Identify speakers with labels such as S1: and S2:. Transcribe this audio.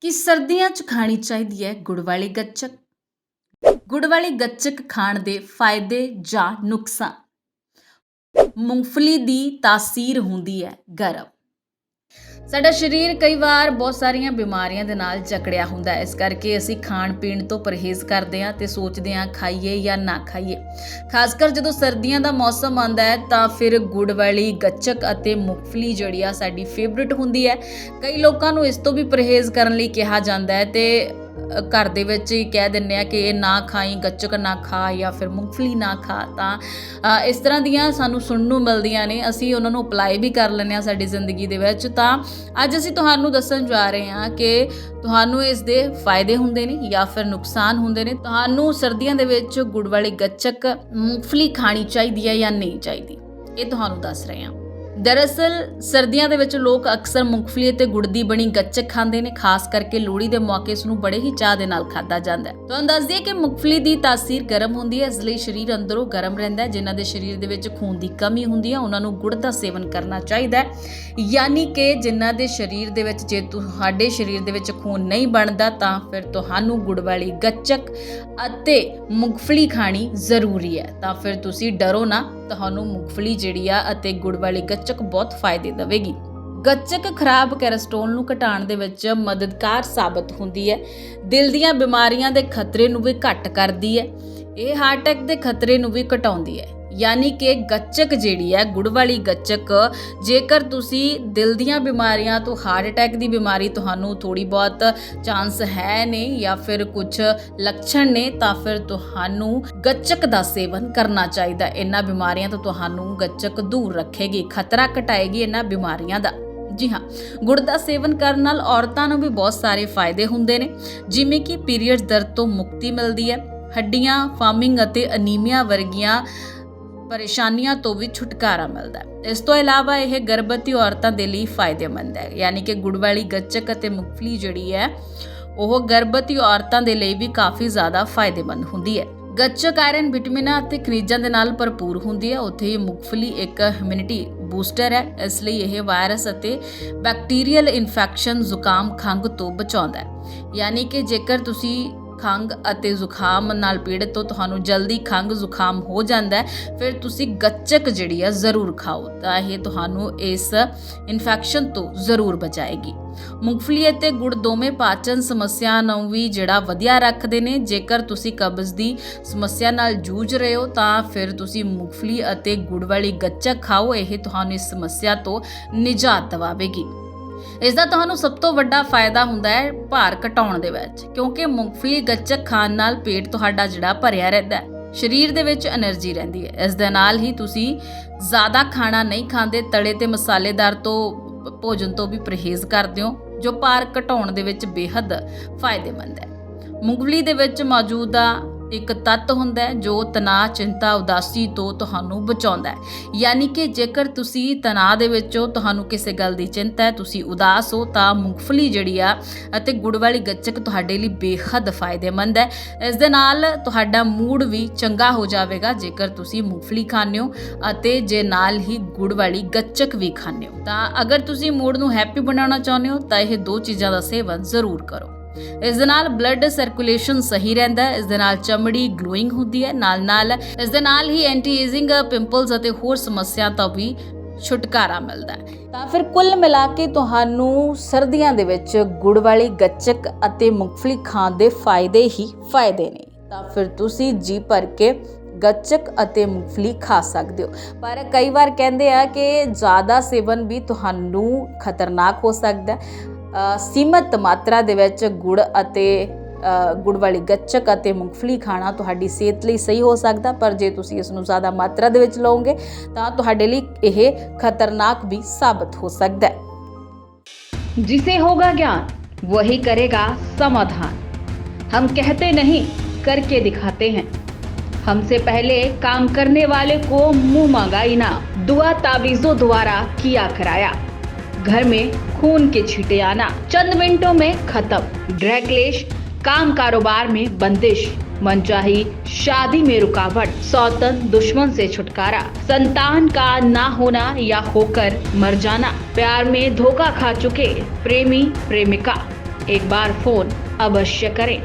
S1: ਕਿ ਸਰਦੀਆਂ 'ਚ ਖਾਣੀ ਚਾਹੀਦੀ ਹੈ ਗੁੜ ਵਾਲੀ ਗੱਚਕ। ਗੁੜ ਵਾਲੀ ਗੱਚਕ ਖਾਣ ਦੇ ਫਾਇਦੇ ਜਾਂ ਨੁਕਸਾਨ। ਮੂੰਗਫਲੀ ਦੀ ਤਾਸੀਰ ਹੁੰਦੀ ਹੈ ਗਰਮ। ਸਾਡਾ ਸਰੀਰ ਕਈ ਵਾਰ ਬਹੁਤ ਸਾਰੀਆਂ ਬਿਮਾਰੀਆਂ ਦੇ ਨਾਲ ਜਕੜਿਆ ਹੁੰਦਾ ਹੈ। ਇਸ ਕਰਕੇ ਅਸੀਂ ਖਾਣ ਪੀਣ ਤੋਂ ਪਰਹੇਜ਼ ਕਰਦੇ ਹਾਂ ਤੇ ਸੋਚਦੇ ਹਾਂ ਖਾਈਏ ਜਾਂ ਨਾ ਖਾਈਏ। ਖਾਸ ਕਰ ਜਦੋਂ ਸਰਦੀਆਂ ਦਾ ਮੌਸਮ ਆਉਂਦਾ ਹੈ ਤਾਂ ਫਿਰ ਗੁੜ ਵਾਲੀ, ਗੱਚਕ ਅਤੇ ਮੂੰਗਫਲੀ ਜਿਹੜੀ ਆ ਸਾਡੀ ਫੇਵਰਿਟ ਹੁੰਦੀ ਹੈ। ਕਈ ਲੋਕਾਂ ਨੂੰ ਇਸ ਤੋਂ ਵੀ ਪਰਹੇਜ਼ ਕਰਨ ਲਈ ਕਿਹਾ ਜਾਂਦਾ ਹੈ ਤੇ ਘਰ ਦੇ ਵਿੱਚ ਹੀ ਕਹਿ ਦਿੰਨੇ ਆ ਕਿ ਇਹ ਨਾ ਖਾਈ, ਗੱਚਕ ਨਾ ਖਾ ਜਾਂ ਫਿਰ ਮੂੰਗਫਲੀ ਨਾ ਖਾ, ਤਾਂ ਇਸ ਤਰ੍ਹਾਂ ਦੀਆਂ ਸਾਨੂੰ ਸੁਣਨ ਨੂੰ ਮਿਲਦੀਆਂ ਨੇ। ਅਸੀਂ ਉਹਨਾਂ ਨੂੰ ਅਪਲਾਈ ਵੀ ਕਰ ਲੈਂਦੇ ਆ ਸਾਡੀ ਜ਼ਿੰਦਗੀ ਦੇ ਵਿੱਚ। ਤਾਂ, ਅੱਜ ਅਸੀਂ ਤੁਹਾਨੂੰ ਦੱਸਣ ਜਾ ਰਹੇ ਹਾਂ ਕਿ ਤੁਹਾਨੂੰ ਇਸ ਦੇ ਫਾਇਦੇ ਹੁੰਦੇ ਨੇ ਜਾਂ ਫਿਰ ਨੁਕਸਾਨ ਹੁੰਦੇ ਨੇ। ਤੁਹਾਨੂੰ ਸਰਦੀਆਂ ਦੇ ਵਿੱਚ ਗੁੜ ਵਾਲੀ ਗੱਚਕ ਮੂੰਗਫਲੀ ਖਾਣੀ ਚਾਹੀਦੀ ਹੈ ਜਾਂ ਨਹੀਂ ਚਾਹੀਦੀ? ਇਹ ਤੁਹਾਨੂੰ ਦੱਸ ਰਹੇ ਹਾਂ। ਦਰਅਸਲ, ਸਰਦੀਆਂ ਦੇ ਵਿੱਚ ਲੋਕ ਅਕਸਰ ਮੂੰਗਫਲੀ ਅਤੇ ਗੁੜ ਦੀ ਬਣੀ ਗੱਚਕ ਖਾਂਦੇ ਨੇ, ਖਾਸ ਕਰਕੇ ਲੋਹੜੀ ਦੇ ਮੌਕੇ ਇਸ ਨੂੰ ਬੜੇ ਹੀ ਚਾਹ ਦੇ ਨਾਲ ਖਾਦਾ ਜਾਂਦਾ ਹੈ। ਤੁਹਾਨੂੰ ਦੱਸ ਦਈਏ ਕਿ ਮੂੰਗਫਲੀ ਦੀ ਤਾਸੀਰ ਗਰਮ ਹੁੰਦੀ ਹੈ, ਇਸ ਲਈ ਸਰੀਰ ਅੰਦਰੋਂ ਗਰਮ ਰਹਿੰਦਾ ਹੈ, ਜਿਨ੍ਹਾਂ ਦੇ ਸਰੀਰ ਦੇ ਵਿੱਚ ਖੂਨ ਦੀ ਕਮੀ ਹੁੰਦੀ ਹੈ, ਉਹਨਾਂ ਨੂੰ ਗੁੜ ਦਾ ਸੇਵਨ ਕਰਨਾ ਚਾਹੀਦਾ ਹੈ। ਯਾਨੀ ਕਿ ਜਿਨ੍ਹਾਂ ਦੇ ਸਰੀਰ ਦੇ ਵਿੱਚ, ਜੇ ਤੁਹਾਡੇ ਸਰੀਰ ਦੇ ਵਿੱਚ ਖੂਨ ਨਹੀਂ ਬਣਦਾ, ਤਾਂ ਫਿਰ ਤੁਹਾਨੂੰ ਗੁੜ ਵਾਲੀ ਗੱਚਕ ਅਤੇ ਮੂੰਗਫਲੀ ਖਾਣੀ ਜ਼ਰੂਰੀ ਹੈ। ਤਾਂ ਫਿਰ ਤੁਸੀਂ ਡਰੋ ਨਾ, ਤੁਹਾਨੂੰ ਮੂੰਗਫਲੀ ਜਿਹੜੀ ਆ ਅਤੇ ਗੁੜ ਵਾਲੀ ਗੱਚਕ ਬਹੁਤ ਫਾਇਦੇ ਦੇਵੇਗੀ। ਗੱਚਕ ਖਰਾਬ ਕੋਲੇਸਟ੍ਰੋਲ ਨੂੰ ਘਟਾਉਣ ਦੇ ਵਿੱਚ ਮਦਦਗਾਰ ਸਾਬਤ ਹੁੰਦੀ ਹੈ। ਦਿਲ ਦੀਆਂ ਬਿਮਾਰੀਆਂ ਦੇ ਖਤਰੇ ਨੂੰ ਵੀ ਘੱਟ ਕਰਦੀ ਹੈ। ਇਹ ਹਾਰਟ ਅਟੈਕ ਦੇ ਖਤਰੇ ਨੂੰ ਵੀ ਘਟਾਉਂਦੀ ਹੈ। ਯਾਨੀ ਕਿ ਗੱਚਕ ਜਿਹੜੀ ਹੈ ਗੁੜ ਵਾਲੀ ਗੱਚਕ, ਜੇਕਰ ਤੁਸੀਂ ਦਿਲ ਦੀਆਂ ਬਿਮਾਰੀਆਂ ਤੋਂ ਹਾਰਟ ਅਟੈਕ ਦੀ ਬਿਮਾਰੀ ਤੁਹਾਨੂੰ ਥੋੜੀ ਬਹੁਤ ਚਾਂਸ ਹੈ ਨੇ ਜਾਂ ਫਿਰ ਕੁਝ ਲੱਛਣ ਨੇ, ਤਾਂ ਫਿਰ ਤੁਹਾਨੂੰ ਗੱਚਕ ਦਾ ਸੇਵਨ ਕਰਨਾ ਚਾਹੀਦਾ ਇਹਨਾਂ ਬਿਮਾਰੀਆਂ ਤੋਂ ਤੁਹਾਨੂੰ ਗੱਚਕ ਦੂਰ ਰੱਖੇਗੀ, ਖਤਰਾ ਘਟਾਏਗੀ ਇਹਨਾਂ ਬਿਮਾਰੀਆਂ ਦਾ। ਜੀ ਹਾਂ, ਗੁੜ ਦਾ ਸੇਵਨ ਕਰਨ ਨਾਲ ਔਰਤਾਂ ਨੂੰ ਵੀ ਬਹੁਤ ਸਾਰੇ ਫਾਇਦੇ ਹੁੰਦੇ ਨੇ। ਜਿਵੇਂ ਕਿ ਪੀਰੀਅਡਸ ਦਰਦ ਤੋਂ ਮੁਕਤੀ ਮਿਲਦੀ ਹੈ, ਹੱਡੀਆਂ, ਫਾਰਮਿੰਗ ਅਤੇ ਅਨੀਮੀਆ ਵਰਗੀਆਂ ਪਰੇਸ਼ਾਨੀਆਂ ਤੋਂ ਵੀ ਛੁਟਕਾਰਾ ਮਿਲਦਾ ਹੈ। ਇਸ ਤੋਂ ਇਲਾਵਾ ਇਹ ਗਰਭਵਤੀ ਔਰਤਾਂ ਦੇ ਲਈ ਫਾਇਦੇਮੰਦ ਹੈ, ਯਾਨੀ ਕਿ ਗੁੜ ਵਾਲੀ ਗੱਚਕ ਅਤੇ ਮੂੰਗਫਲੀ ਜਿਹੜੀ ਹੈ, ਉਹ ਗਰਭਵਤੀ ਔਰਤਾਂ ਦੇ ਲਈ ਵੀ ਕਾਫੀ ਜ਼ਿਆਦਾ ਫਾਇਦੇਮੰਦ ਹੁੰਦੀ ਹੈ। ਗੱਚਕ ਆਇਰਨ ਵਿਟਾਮਿਨਾਂ ਅਤੇ ਖਣਿਜਾਂ ਦੇ ਨਾਲ ਭਰਪੂਰ ਹੁੰਦੀ ਹੈ। ਉੱਥੇ ਹੀ ਮੂੰਗਫਲੀ ਇੱਕ ਇਮਿਊਨਿਟੀ ਬੂਸਟਰ ਹੈ। ਇਸ ਲਈ ਇਹ ਵਾਇਰਸ ਅਤੇ ਬੈਕਟੀਰੀਅਲ ਇਨਫੈਕਸ਼ਨ ਜ਼ੁਕਾਮ, ਖੰਘ ਤੋਂ ਬਚਾਉਂਦਾ ਹੈ। ਯਾਨੀ ਕਿ ਜੇਕਰ ਤੁਸੀਂ ਖੰਘ ਅਤੇ ਜ਼ੁਕਾਮ ਨਾਲ ਪੀੜਤ ਹੋ ਤੁਹਾਨੂੰ ਜਲਦੀ ਖੰਘ, ਜ਼ੁਕਾਮ ਹੋ ਜਾਂਦਾ ਹੈ। ਫਿਰ ਤੁਸੀਂ ਗੱਚਕ ਜਿਹੜੀ ਆ, ਜ਼ਰੂਰ ਖਾਓ। ਤਾਂ ਇਹ ਤੁਹਾਨੂੰ ਇਸ ਇਨਫੈਕਸ਼ਨ ਤੋਂ ਜ਼ਰੂਰ ਬਚਾਏਗੀ। ਮੂੰਗਫਲੀ ਅਤੇ ਗੁੜ ਦੋਵੇਂ ਪਾਚਨ ਸਮੱਸਿਆ ਨੂੰ ਵੀ ਜਿਹੜਾ ਵਧੀਆ ਰੱਖਦੇ ਨੇ। ਜੇਕਰ ਤੁਸੀਂ ਕਬਜ਼ ਦੀ ਸਮੱਸਿਆ ਨਾਲ ਜੂਝ ਰਹੇ ਹੋ, ਤਾਂ ਫਿਰ ਤੁਸੀਂ ਮੂੰਗਫਲੀ ਅਤੇ ਗੁੜ ਵਾਲੀ ਗੱਚਕ ਖਾਓ। ਇਹ ਤੁਹਾਨੂੰ ਇਸ ਸਮੱਸਿਆ ਤੋਂ ਨਿਜਾਤ ਦਵਾਵੇਗੀ। ਇਸ ਦਾ ਤੁਹਾਨੂੰ ਸਭ ਤੋਂ ਵੱਡਾ ਫਾਇਦਾ ਹੁੰਦਾ ਹੈ ਭਾਰ ਘਟਾਉਣ ਦੇ ਵਿੱਚ, ਕਿਉਂਕਿ ਮੂੰਗਫਲੀ ਗੱਚਕ ਖਾਣ ਨਾਲ ਪੇਟ ਤੁਹਾਡਾ ਜਿਹੜਾ ਭਰਿਆ ਰਹਿੰਦਾ ਹੈ, ਸਰੀਰ ਦੇ ਵਿੱਚ એનર્ਜੀ ਰਹਿੰਦੀ ਹੈ। ਇਸ ਦੇ ਨਾਲ ਹੀ ਤੁਸੀਂ ਜ਼ਿਆਦਾ ਖਾਣਾ ਨਹੀਂ ਖਾਂਦੇ, ਤਲੇ ਤੇ ਮਸਾਲੇਦਾਰ ਤੋਂ ਭੋਜਨ ਤੋਂ ਵੀ ਪਰਹੇਜ਼ ਕਰਦੇ ਹੋ, ਜੋ ਭਾਰ ਘਟਾਉਣ ਦੇ ਵਿੱਚ ਬੇਹੱਦ ਫਾਇਦੇਮੰਦ ਹੈ। ਮੂੰਗਫਲੀ ਦੇ ਵਿੱਚ ਮੌਜੂਦਾ ਇੱਕ ਤੱਤ ਹੁੰਦਾ ਹੈ ਜੋ ਤਣਾਅ, ਚਿੰਤਾ, ਉਦਾਸੀ ਤੋਂ ਤੁਹਾਨੂੰ ਬਚਾਉਂਦਾ ਹੈ। ਯਾਨੀ ਕਿ ਜੇਕਰ ਤੁਸੀਂ ਤਣਾਅ ਦੇ ਵਿੱਚ ਹੋ, ਤੁਹਾਨੂੰ ਕਿਸੇ ਗੱਲ ਦੀ ਚਿੰਤਾ ਹੈ, ਤੁਸੀਂ ਉਦਾਸ ਹੋ, ਤਾਂ ਮੂੰਗਫਲੀ ਜਿਹੜੀ ਆ ਅਤੇ ਗੁੜ ਵਾਲੀ ਗੱਚਕ ਤੁਹਾਡੇ ਲਈ ਬੇਹੱਦ ਫਾਇਦੇਮੰਦ ਹੈ। ਇਸ ਦੇ ਨਾਲ ਤੁਹਾਡਾ ਮੂਡ ਵੀ ਚੰਗਾ ਹੋ ਜਾਵੇਗਾ ਜੇਕਰ ਤੁਸੀਂ ਮੂੰਗਫਲੀ ਖਾਂਦੇ ਹੋ ਅਤੇ ਜੇ ਨਾਲ ਹੀ ਗੁੜ ਵਾਲੀ ਗੱਚਕ ਵੀ ਖਾਂਦੇ ਹੋ। ਤਾਂ ਅਗਰ ਤੁਸੀਂ ਮੂਡ ਨੂੰ ਹੈਪੀ ਬਣਾਉਣਾ ਚਾਹੁੰਦੇ ਹੋ, ਤਾਂ ਇਹ ਦੋ ਚੀਜ਼ਾਂ ਦਾ ਸੇਵਨ ਜ਼ਰੂਰ ਕਰੋ। ਇਸ ਦੇ ਨਾਲ ਬਲੱਡ ਸਰਕੂਲੇਸ਼ਨ ਸਹੀ ਰਹਿੰਦਾ ਹੈ, ਇਸ ਦੇ ਨਾਲ ਚਮੜੀ ਗਲੋਇੰਗ ਹੁੰਦੀ ਹੈ, ਨਾਲ ਨਾਲ ਇਸ ਦੇ ਨਾਲ ਹੀ ਐਂਟੀ ਏਜਿੰਗ ਪਿੰਪਲਸ ਅਤੇ ਹੋਰ ਸਮੱਸਿਆ ਤੋਂ ਵੀ ਛੁਟਕਾਰਾ ਮਿਲਦਾ ਹੈ। ਤਾਂ ਫਿਰ ਕੁੱਲ ਮਿਲਾ ਕੇ ਤੁਹਾਨੂੰ ਸਰਦੀਆਂ ਦੇ ਵਿੱਚ ਗੁੜ ਵਾਲੀ ਗੱਚਕ ਅਤੇ ਮੂੰਗਫਲੀ ਖਾਣ ਦੇ ਫਾਇਦੇ ਹੀ ਫਾਇਦੇ ਨੇ। ਤਾਂ ਫਿਰ ਤੁਸੀਂ ਜੀ ਭਰ ਕੇ ਗੱਚਕ ਅਤੇ ਮੂੰਗਫਲੀ ਖਾ ਸਕਦੇ ਹੋ। ਪਰ ਕਈ ਵਾਰ ਕਹਿੰਦੇ ਆ ਕਿ ਜ਼ਿਆਦਾ ਸੇਵਨ ਵੀ ਤੁਹਾਨੂੰ ਖਤਰਨਾਕ ਹੋ ਸਕਦਾ ਹੈ। ਸੀਮਤ ਮਾਤਰਾ ਦੇ ਵਿੱਚ ਗੁੜ ਅਤੇ ਅ, ਗੁੜ ਵਾਲੀ ਗੱਚਕ ਅਤੇ ਮੂੰਗਫਲੀ ਖਾਣਾ ਤੁਹਾਡੀ ਸਿਹਤ ਲਈ ਸਹੀ ਹੋ ਸਕਦਾ ਪਰ ਜੇ ਤੁਸੀਂ ਇਸ ਨੂੰ ਜ਼ਿਆਦਾ ਮਾਤਰਾ ਦੇ ਵਿੱਚ ਲਓਗੇ ਤਾਂ ਤੁਹਾਡੇ ਲਈ ਇਹ ਖਤਰਨਾਕ ਵੀ ਸਾਬਤ ਹੋ ਸਕਦਾ ਹੈ
S2: जिसे होगा ज्ञान वही करेगा समाधान हम कहते नहीं करके दिखाते हैं हमसे पहले काम करने वाले को मुंह मांगा इनाम दुआ तावीजों द्वारा किया कराया घर में खून के छींटे आना, चंद मिनटों में खत्म। ड्रैगलेश काम कारोबार में बंदिश, मनचाही, शादी में रुकावट, सौतन, दुश्मन से छुटकारा। संतान का ना होना या होकर मर जाना, प्यार में धोखा खा चुके प्रेमी, प्रेमिका। एक बार फ़ोन अवश्य करें।